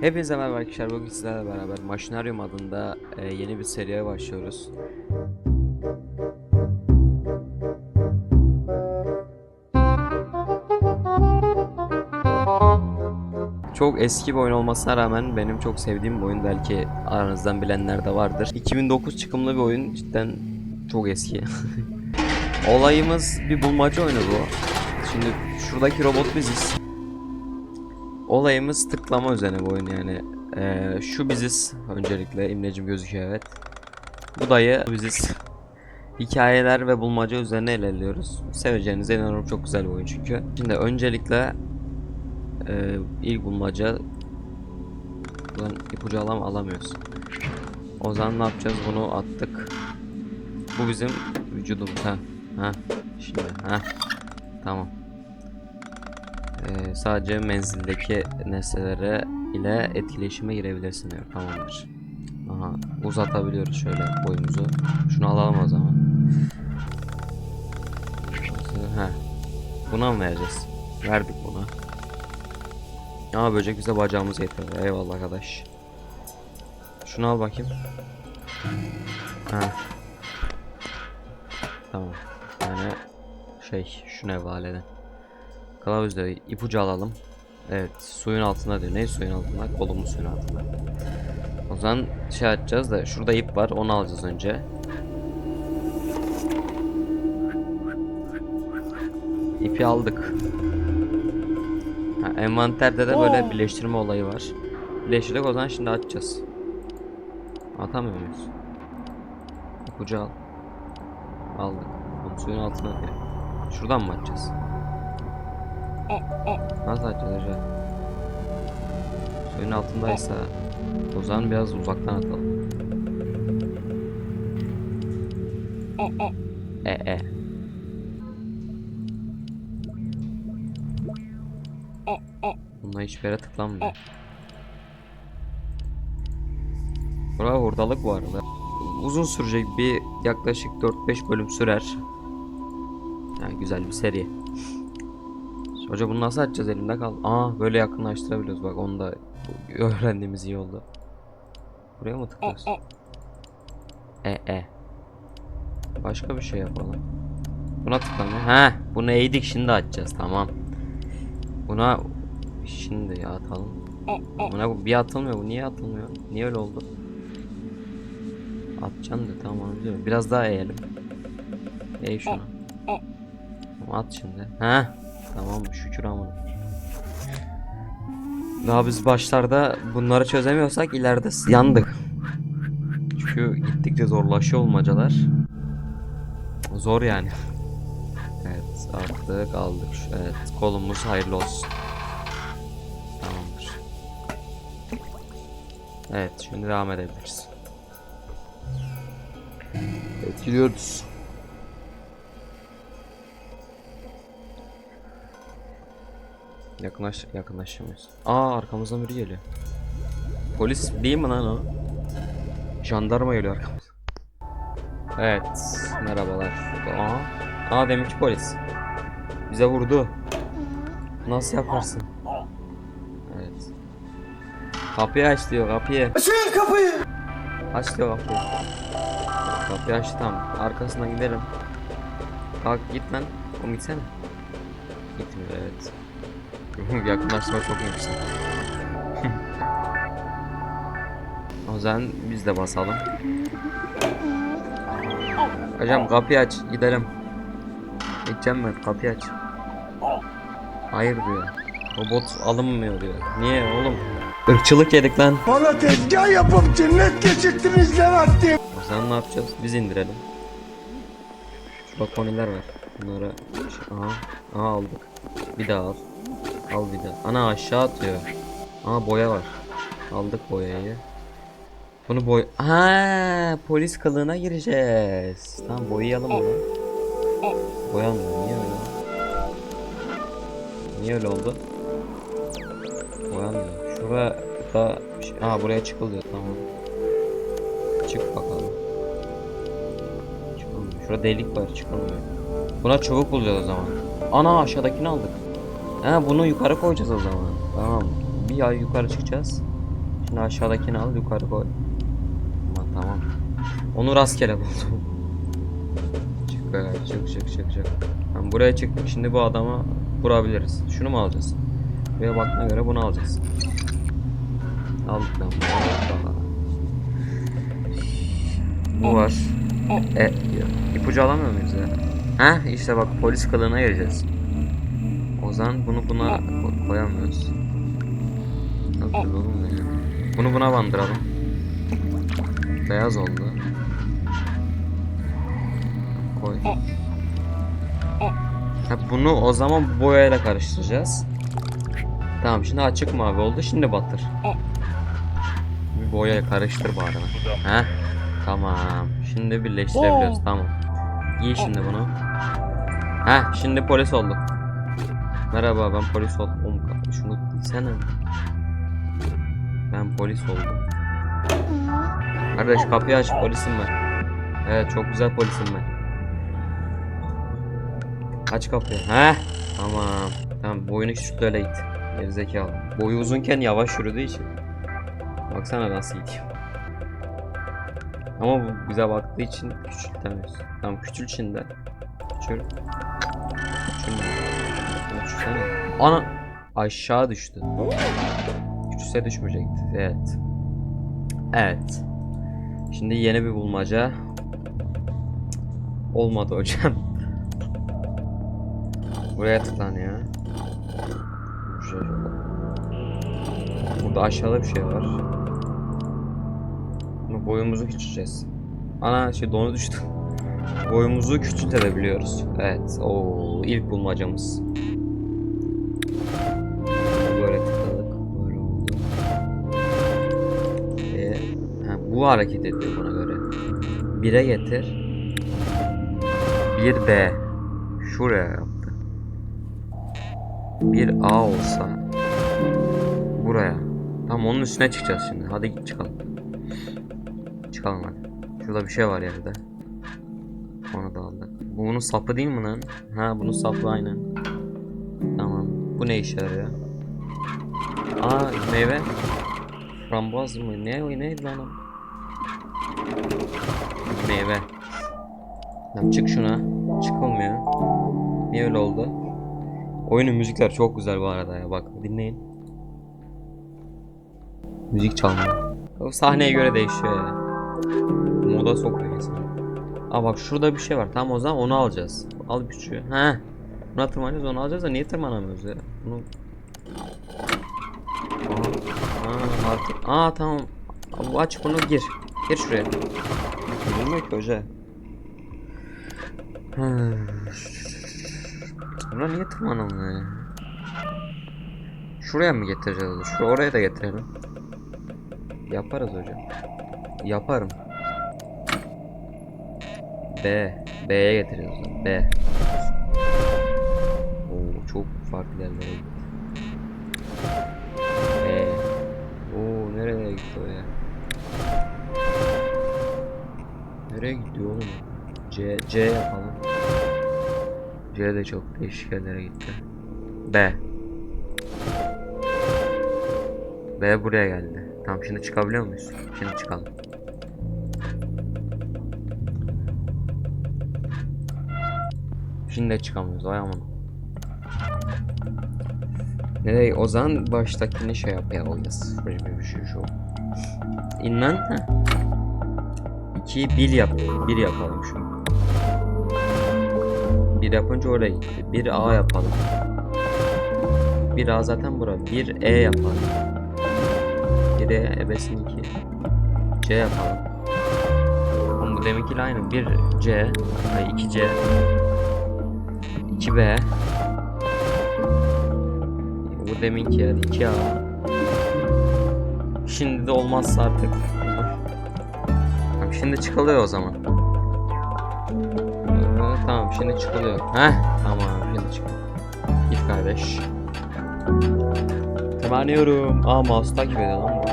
Hepinize merhaba arkadaşlar. Bugün sizlerle beraber Maşinaryum adında e, yeni bir seriye başlıyoruz. Çok eski bir oyun olmasına rağmen benim çok sevdiğim bir oyun. Belki aranızdan bilenler de vardır. 2009 çıkımlı bir oyun. Cidden çok eski. Olayımız bir bulmaca oyunu bu. Şimdi şuradaki robot biziz. Olayımız tıklama üzerine bu oyun yani. Ee, şu biziz öncelikle imlecim gözüküyor evet. Bu dayı biziz. Hikayeler ve bulmaca üzerine ilerliyoruz. Seveceğinize inanıyorum çok güzel bir oyun çünkü. Şimdi öncelikle e, ilk bulmaca Ulan ipucu alam alamıyoruz. O zaman ne yapacağız? Bunu attık. Bu bizim vücudumuz ha. Ha. Şimdi ha. Tamam. Ee, sadece menzildeki nesnelere ile etkileşime girebilirsin diyor. Tamamdır. Aha, uzatabiliyoruz şöyle boyumuzu. Şunu alalım o zaman. Ha. Buna mı vereceğiz? Verdik buna. Ama böcek bize bacağımız yeter. Eyvallah arkadaş. Şunu al bakayım. Ha. Tamam. Yani şey şunu havale edin. Kılavuzda ipucu alalım. Evet suyun altında diyor. Ne suyun altında? Kolumuz suyun altında. O zaman şey açacağız da şurada ip var onu alacağız önce. İpi aldık. Ha, envanterde de böyle birleştirme olayı var. Birleştirdik o zaman şimdi açacağız. Atamıyor muyuz? İpucu al. Aldık. Suyun altına diyor. Şuradan mı açacağız? Nasıl hocam? Suyun altındaysa o zaman biraz uzaktan atalım. E e. Bunda hiçbir yere tıklanmıyor. Bura hurdalık bu. Uzun sürecek bir yaklaşık 4-5 bölüm sürer. Yani güzel bir seri. Hoca bunu nasıl açacağız elimde kal. Aa böyle yakınlaştırabiliyoruz bak onu da öğrendiğimiz iyi oldu. Buraya mı tıklıyoruz? E e. Başka bir şey yapalım. Buna tıklanıyor. He, bunu eğdik şimdi açacağız tamam. Buna şimdi ya atalım. Buna bu bir atılmıyor bu niye atılmıyor? Niye öyle oldu? Atacaksın da tamam onu biliyorum. Biraz daha eğelim. Eğ şunu. At şimdi. He. Tamam şükür amına. Daha biz başlarda bunları çözemiyorsak ileride yandık. Çünkü gittikçe zorlaşıyor olmacalar. Zor yani. Evet attık aldık. Evet kolumuz hayırlı olsun. Tamamdır. Evet şimdi devam edebiliriz. Evet gidiyoruz. Yakınlaş yakınlaşamıyoruz. Aa arkamızdan biri geliyor. Polis değil mi lan o? Jandarma geliyor arkamızdan. Evet, merhabalar. Aa, aa deminki polis. Bize vurdu. Nasıl yaparsın? Evet. Kapıyı aç diyor, kapıyı. Açın kapıyı. Aç diyor kapıyı. Kapıyı aç tamam. Arkasından gidelim. Kalk git lan. Oğlum gitsene. Gitmiyor evet. Yakınlaşma çok yüksek. o zaman biz de basalım. Hocam kapıyı aç gidelim. Gideceğim ben kapıyı aç. Hayır diyor. Robot alınmıyor diyor. Niye oğlum? Irkçılık yedik lan. Bana tezgah yapıp cennet geçirttiniz Levent'im. O zaman ne yapacağız? Biz indirelim. Şurada koniler var. Bunları aha, aha aldık. Bir daha al. Al bir daha. Ana aşağı atıyor. Aha boya var. Aldık boyayı. Bunu boy... Ha polis kılığına gireceğiz. Tamam boyayalım bunu. Boyanmıyor. Niye öyle? Niye öyle oldu? Boyanmıyor. Şurada da... Aa buraya çıkılıyor tamam. Çık bakalım. Çıkamıyor. Şurada delik var çıkamıyor. Buna çubuk bulacağız o zaman. Ana aşağıdakini aldık. Ha bunu yukarı koyacağız o zaman. Tamam. Bir ay yukarı çıkacağız. Şimdi aşağıdakini al yukarı koy. Tamam tamam. Onu rastgele buldum. Çık be, çık çık çık çık. Tamam, buraya çıktık. Şimdi bu adama vurabiliriz. Şunu mu alacağız? Buraya baktığına göre bunu alacağız. Aldık lan. Bu var. E. İpucu alamıyor muyuz ya? Heh işte bak polis kılığına gireceğiz. O zaman bunu buna ko- koyamıyoruz. Nasıl oğlum ya? Bunu buna bandıralım. Beyaz oldu. Koy. Ha, bunu o zaman boyayla karıştıracağız. Tamam şimdi açık mavi oldu şimdi batır. Bir boyayla karıştır bari. Heh. Tamam. Şimdi birleştirebiliyoruz. Tamam. Giy şimdi bunu. Heh şimdi polis olduk. Merhaba ben polis oldum. Oğlum, Şunu giysene. Ben polis oldum. Kardeş kapıyı aç polisim ben. Evet çok güzel polisim ben. Aç kapıyı. Heh. Tamam. Tamam boyunu küçült öyle git. Gerizekalı. Boyu uzunken yavaş yürüdüğü için. Baksana nasıl gidiyor. Ama bu bize baktığı için küçültemiyoruz. Tamam küçül şimdi. Küçül. Küçülme. Küçülsene. Ana. Aşağı düştü. Küçülse düşmeyecekti. Evet. Evet. Şimdi yeni bir bulmaca. Olmadı hocam. Buraya tıklanıyor. Şöyle. Burada aşağıda bir şey var. Boyumuzu küçülteceğiz. Ana şey donu düştü. Boyumuzu küçültebiliyoruz. Evet. O ilk bulmacamız. Bu hareket ediyor buna göre. 1'e getir. 1B. Şuraya yaptı. 1A olsa buraya. Tamam onun üstüne çıkacağız şimdi. Hadi git çıkalım. Çıkalım hadi. Şurada bir şey var yerde. Onu da aldık. Bu bunun sapı değil mi lan? Ha bunun sapı aynen. Tamam. Bu ne işe yarıyor? Aa meyve. Frambuaz mı? Ne o neydi lan o? Meyve. Tamam çık şuna. Çıkılmıyor. Niye öyle oldu? Oyunun müzikler çok güzel bu arada ya bak dinleyin. Müzik çalmıyor. O sahneye göre değişiyor ya. Moda sokuyor insanı. Aa bak şurada bir şey var. Tamam o zaman onu alacağız. Al küçüğü. He. Buna tırmanacağız onu alacağız da niye tırmanamıyoruz ya? Bunu... Aa, aa, artık. Aa tamam. Aç bunu gir. Gir şuraya. Bilmiyor ki hoca. Hmm. Buna niye tırmanamıyor ya? Şuraya mı getireceğiz? Şu oraya da getirelim. Yaparız hocam. Yaparım. B. B'ye zaman. B. Oo çok farklı yerlere gitti. B. Oo nereye gitti o ya? Nereye gidiyor oğlum? C. C yapalım. C de çok değişik yerlere gitti. B. B buraya geldi. Tamam şimdi çıkabiliyor muyuz? Şimdi çıkalım. Şimdi de çıkamıyoruz ay aman. Nereye? O zaman baştakini şey yapacağız. Böyle bir şey şu. İnlan ha. 2'yi 1 yap. 1 yapalım şu. 1 yapınca oraya gitti. 1 A yapalım. 1 A zaten bura. 1 E yapalım. 1 E ebesin 2. C yapalım. Oğlum bu deminkiyle aynı. 1 C. Ay 2 C. 2B. Bu deminki yani 2A. Şimdi de olmazsa artık. Tamam, şimdi çıkılıyor o zaman. Ee, tamam şimdi çıkılıyor. Heh tamam şimdi çıkıyor. Git kardeş. Tırmanıyorum. Aa mouse takip ediyor lan bu.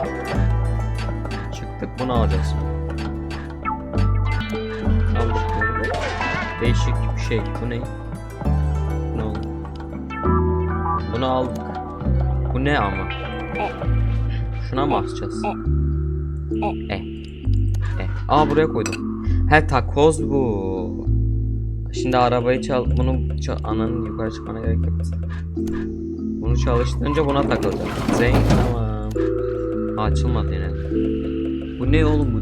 Çıktık bunu alacağız bunu. Değişik bir şey. Bu ne? Ne oldu? Bunu aldık. Bu ne ama? Şuna mı asacağız? Aa buraya koydum. He takoz bu. Şimdi arabayı çal bunu çal ananın yukarı çıkmana gerek yok. Bunu çalıştırınca buna takılacak. Zeyn tamam. Açılmadı yine. Bu ne oğlum bu?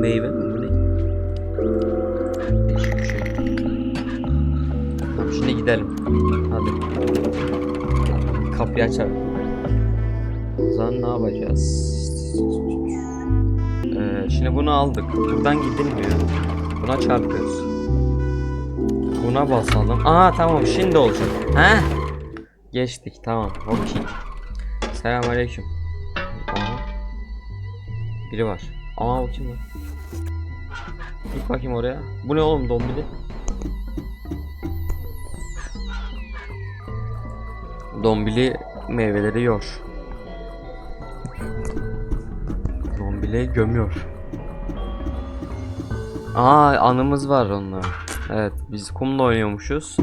Meyve mi bu ne? Tamam şimdi gidelim. Hadi. Kapıyı açalım. O zaman ne yapacağız? Şimdi bunu aldık. Buradan gidilmiyor. Buna çarpıyoruz. Buna basalım. Aa tamam şimdi olacak. He? Geçtik tamam. Okey. Selamünaleyküm. Aha. Biri var. Aa o kim lan? Git bakayım oraya. Bu ne oğlum dombili? Dombili meyveleri yor. Dombili gömüyor. Aa anımız var onunla. Evet biz kumla oynuyormuşuz.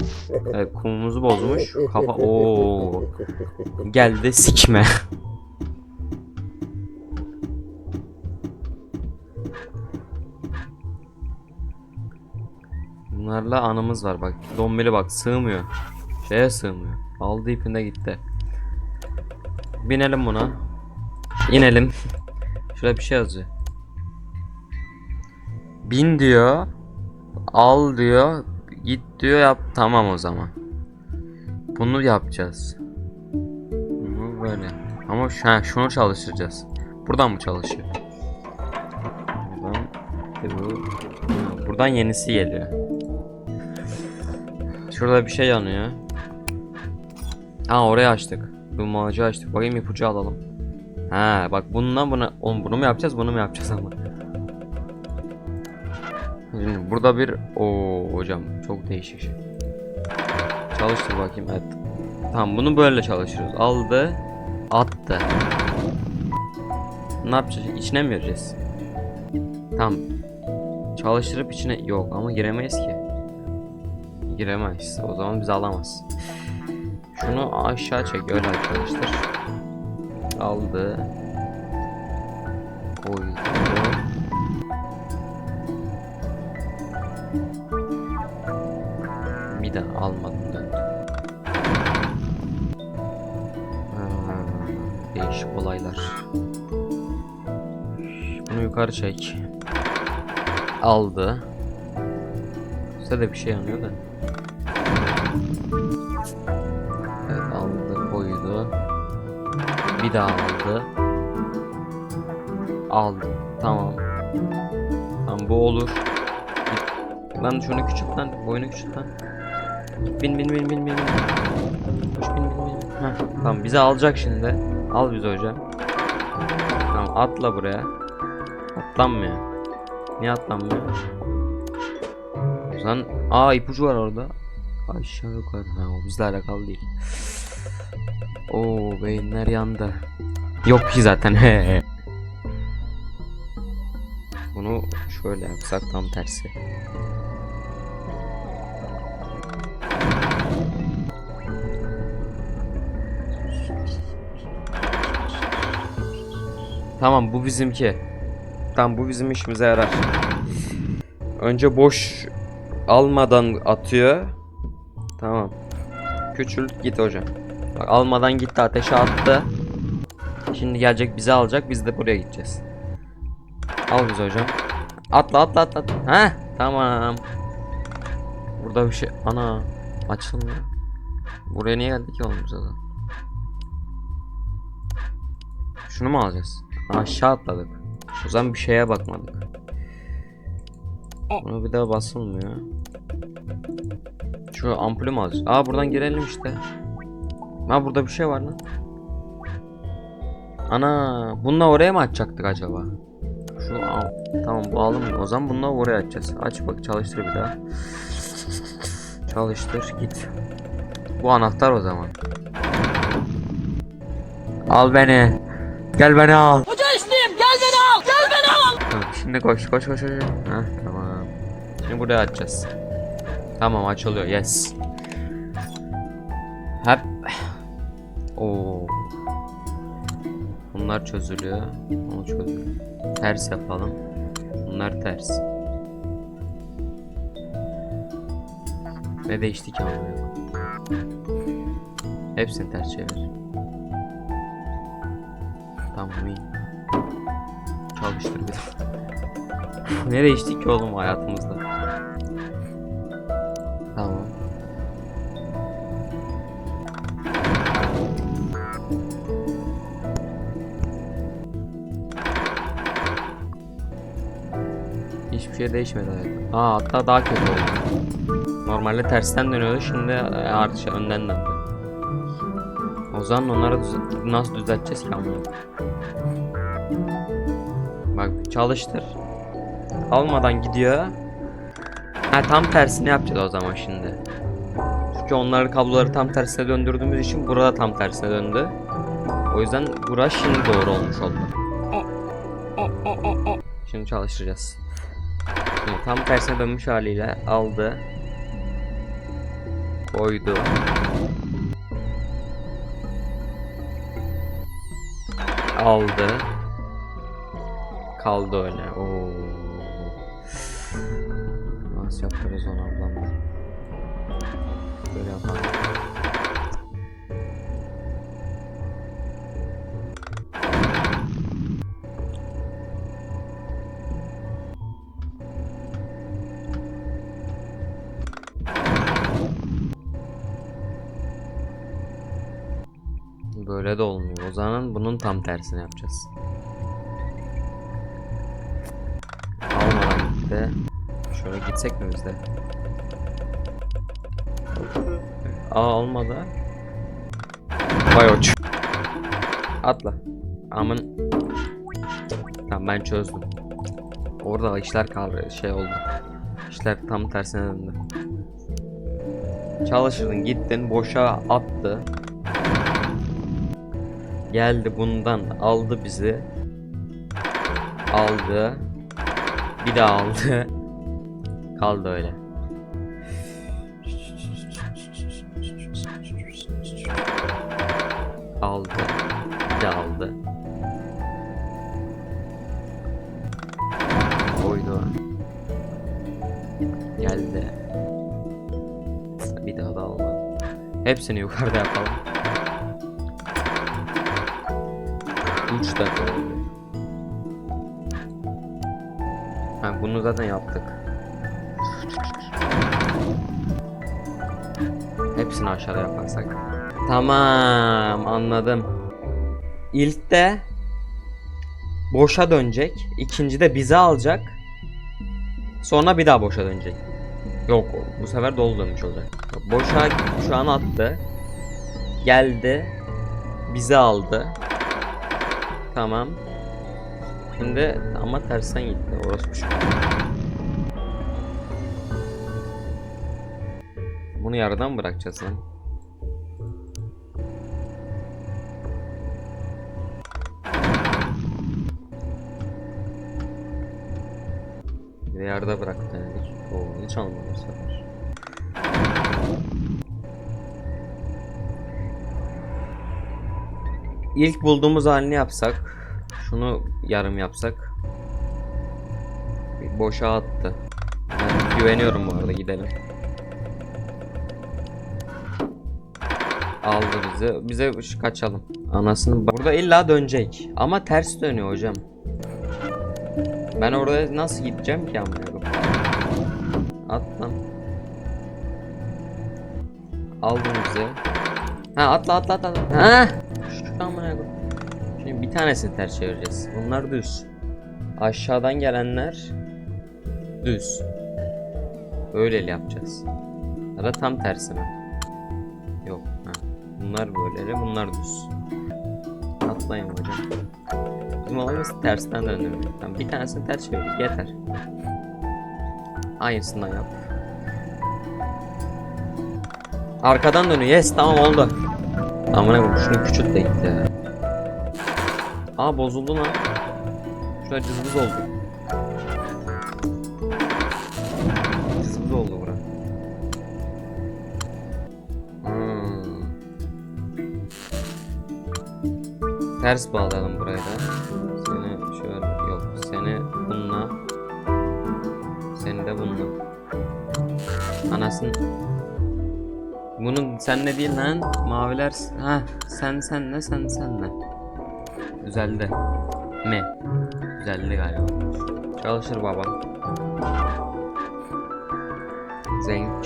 Evet kumumuzu bozmuş. Kafa o geldi sikme. Bunlarla anımız var bak. Dombili bak sığmıyor. Şeye sığmıyor. Aldı ipinde gitti. Binelim buna. İnelim. Şurada bir şey yazıyor. Bin diyor. Al diyor. Git diyor yap. Tamam o zaman. Bunu yapacağız. Bunu böyle. Ama şu, ha, şunu çalıştıracağız. Buradan mı çalışıyor? Buradan. bu. Buradan yenisi geliyor. Şurada bir şey yanıyor. Ha orayı açtık. Bu mağacı açtık. Bakayım ipucu alalım. Ha bak bununla bunu oğlum bunu mu yapacağız bunu mu yapacağız ama. Burada bir o hocam çok değişik şey. Çalıştır bakayım evet. Tamam bunu böyle çalışıyoruz. Aldı, attı. Ne yapacağız? İçine mi vereceğiz? Tamam. Çalıştırıp içine yok ama giremeyiz ki. Giremeyiz. O zaman bizi alamaz. Şunu aşağı çek öyle arkadaşlar. Aldı. Koydu. Almadım döndü. Ha, değişik olaylar. Bunu yukarı çek. Aldı. Size de bir şey yanıyor da. Evet aldı koydu. Bir daha aldı. Aldı. Tamam. Tamam bu olur. Lan şunu küçült lan. Boyunu küçült lan. Git bin bin bin bin bin. Koş bin bin bin. Heh, tamam bizi alacak şimdi. Al bizi hocam. Tamam atla buraya. Atlanmıyor. Niye atlanmıyor? Lan aa ipucu var orada. Aşağı yukarı. Ha o bizle alakalı değil. Oo beyinler yandı. Yok ki zaten. he. Bunu şöyle yapsak tam tersi. Tamam bu bizimki. Tamam bu bizim işimize yarar. Önce boş almadan atıyor. Tamam. Küçült git hocam. Bak almadan gitti ateşe attı. Şimdi gelecek bizi alacak biz de buraya gideceğiz. Al bizi hocam. Atla atla atla. Ha tamam. Burada bir şey ana açılmıyor. Buraya niye geldik ki oğlum zaman? Şunu mu alacağız? Aşağı atladık. O zaman bir şeye bakmadık. Buna bir daha basılmıyor. Şu ampulü mü alacağız? Aa buradan girelim işte. Ha burada bir şey var lan. Ana bununla oraya mı açacaktık acaba? Şu al. Tamam bu alım. O zaman bununla oraya açacağız. Aç bak çalıştır bir daha. Çalıştır git. Bu anahtar o zaman. Al beni. Gel beni al. Şimdi koş koş koş koş. Heh, tamam. Şimdi buraya açacağız. Tamam açılıyor. Yes. Hep. Oo. Bunlar çözülüyor. Onu çözülüyor. Ters yapalım. Bunlar ters. Ne değişti ki koyayım? Hepsini ters çevir. Tamam iyi. Çalıştır bir daha. ne değişti ki oğlum hayatımızda? Tamam. Hiçbir şey değişmedi hayatta. Aa hatta daha kötü oldu. Normalde tersten dönüyordu şimdi e, artık şey, önden döndü. O zaman onları düz- nasıl düzelteceğiz ki amına? Bak çalıştır. Almadan gidiyor. Ha tam tersini yapacağız o zaman şimdi. Çünkü onları kabloları tam tersine döndürdüğümüz için burada tam tersine döndü. O yüzden bura şimdi doğru olmuş oldu. Şimdi çalıştıracağız. Şimdi tam tersine dönmüş haliyle aldı. Koydu. Aldı. Kaldı öyle. Oo. Nasıl yaparız onu ablam? Böyle yapalım. Böyle de olmuyor. O zaman bunun tam tersini yapacağız. Almadan gitti. Şöyle gitsek mi biz de? Aa olmadı. Vay oç. Atla. Amın. Tamam ben çözdüm. Orada işler kaldı şey oldu. İşler tam tersine döndü. Çalışırdın gittin boşa attı. Geldi bundan aldı bizi. Aldı. Bir daha aldı. Kaldı öyle. Aldı. Bir daha aldı. Koydu. Geldi. Bir daha da almadı. Hepsini yukarıda yapalım. 3 dakika oldu. Ha bunu zaten yaptık. Hepsini aşağıda yaparsak. Tamam anladım. İlk de boşa dönecek. İkinci de bize alacak. Sonra bir daha boşa dönecek. Yok bu sefer dolu dönmüş olacak. Boşa şu an attı. Geldi. Bizi aldı. Tamam. Şimdi ama tersten gitti. Orası bir şey. Bunu yarıdan mı bırakacağız lan. Bir de yarıda bıraktı dedik. Oo, hiç almadı bu sefer. İlk bulduğumuz halini yapsak. Şunu yarım yapsak. Bir boşa attı. Ben güveniyorum bu arada gidelim. Aldı bizi. Bize şu kaçalım. Anasını burada illa dönecek. Ama ters dönüyor hocam. Ben oraya nasıl gideceğim ki koyayım? At lan. Aldı bizi. Ha atla atla atla. Ha! Şu amına. Şimdi bir tanesini ters çevireceğiz. Bunlar düz. Aşağıdan gelenler düz. Böyle yapacağız. Ya da tam tersi mi? Bunlar böyle, bunlar düz. Atlayın hocam. Bizim olayımız tersten dönüyor. Tamam, bir tanesini ters çevirdik yeter. Aynısından yap. Arkadan dönüyor. Yes tamam oldu. Amına koyayım şunu küçült de gitti. Aa bozuldu lan. Şurada cızbız oldu. Ters bağlayalım burayı da. Seni şöyle yok. Seni bununla. Seni de bununla. Anasın. Bunun sen ne değil lan? Maviler. Ha sen sen ne sen sen ne? Güzeldi. Mi? Güzeldi galiba. Çalışır babam. Zenk.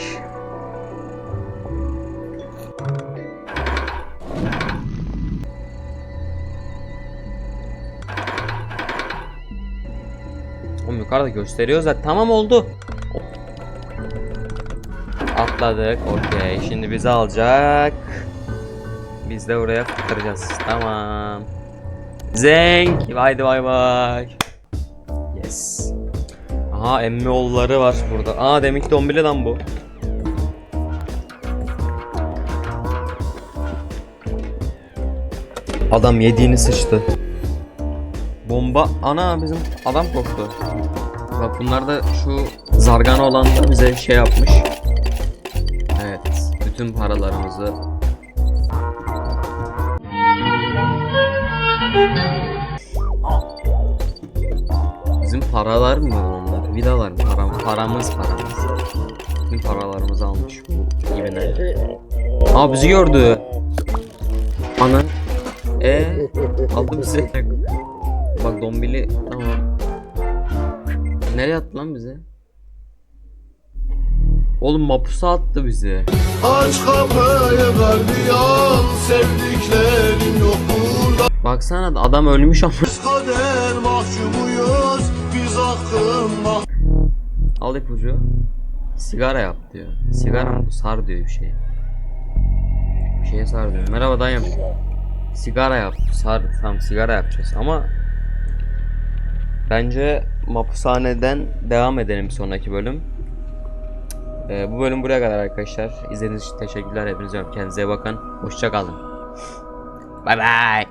Yukarıda gösteriyor zaten. Tamam oldu. Atladık. Okey. Şimdi bizi alacak. Biz de oraya kurtaracağız. Tamam. Zenk. Haydi bay bay. Yes. Aha emmi oğulları var burada. Aa demek dombili lan bu. Adam yediğini sıçtı. Bomba ana bizim adam korktu. Bak bunlar da şu zargana olan da bize şey yapmış. Evet, bütün paralarımızı Bizim paralar mı onlar? Vidalar mı? Param, paramız paramız. Bütün paralarımızı almış bu ibine. Aa bizi gördü. Ana. E aldı bizi. Bak dombili tamam. Nereye attı lan bizi? Oğlum mapusa attı bizi. Aç kapıyı gardiyan sevdiklerim yok burada Baksana adam ölmüş ama. Biz kader mahkumuyuz biz hakkın Al ipucu. Sigara yap diyor. Sigara mı bu? Sar diyor bir şey. Bir şeye sar diyor. Merhaba dayım. Sigara yap. Sar. Tamam sigara yapacağız ama bence mapushaneden devam edelim sonraki bölüm. Ee, bu bölüm buraya kadar arkadaşlar. İzlediğiniz için teşekkürler. Hepinize öpüyorum. Kendinize bakın. Hoşça kalın. Bay bay.